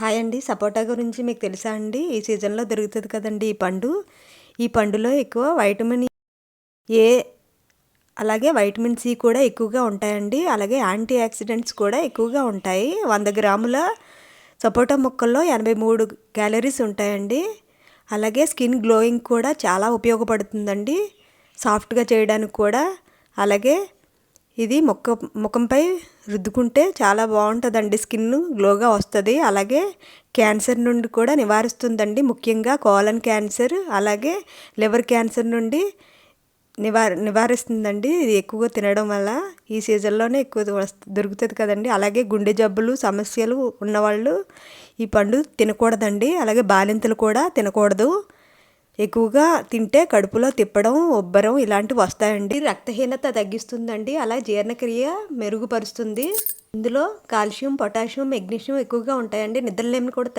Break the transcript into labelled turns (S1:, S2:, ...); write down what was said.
S1: Hi అండి. సపోటా గురించి మీకు తెలుసా అండి? ఈ సీజన్లో దొరుకుతుంది కదండి ఈ పండు. ఈ పండులో ఎక్కువ వైటమిన్ ఏ అలాగే వైటమిన్ సి కూడా ఎక్కువగా ఉంటాయండి. అలాగే యాంటీ ఆక్సిడెంట్స్ కూడా ఎక్కువగా ఉంటాయి. వంద గ్రాముల సపోటా ముక్కల్లో ఎనభై మూడు క్యాలరీస్ ఉంటాయండి. అలాగే స్కిన్ గ్లోయింగ్ కూడా చాలా ఉపయోగపడుతుందండి. సాఫ్ట్గా చేయడానికి కూడా. అలాగే ఇది మొక్క ముఖంపై రుద్దుకుంటే చాలా బాగుంటుందండి. స్కిన్ గ్లోగా వస్తుంది. అలాగే క్యాన్సర్ నుండి కూడా నివారిస్తుందండి. ముఖ్యంగా కోలన్ క్యాన్సర్ అలాగే లివర్ క్యాన్సర్ నుండి నివార నివారిస్తుందండి. ఇది ఎక్కువగా తినడం వల్ల ఈ సీజన్లోనే ఎక్కువ దొరుకుతుంది కదండి. అలాగే గుండె జబ్బులు సమస్యలు ఉన్నవాళ్ళు ఈ పండు తినకూడదండి. అలాగే బాలింతలు కూడా తినకూడదు. ఎక్కువగా తింటే కడుపులో తిప్పడం ఉబ్బరం ఇలాంటివి వస్తాయండి. రక్తహీనత తగ్గిస్తుందండి. అలా జీర్ణక్రియ మెరుగుపరుస్తుంది. ఇందులో కాల్షియం పొటాషియం మెగ్నీషియం ఎక్కువగా ఉంటాయండి. నిద్రలేమి కూడా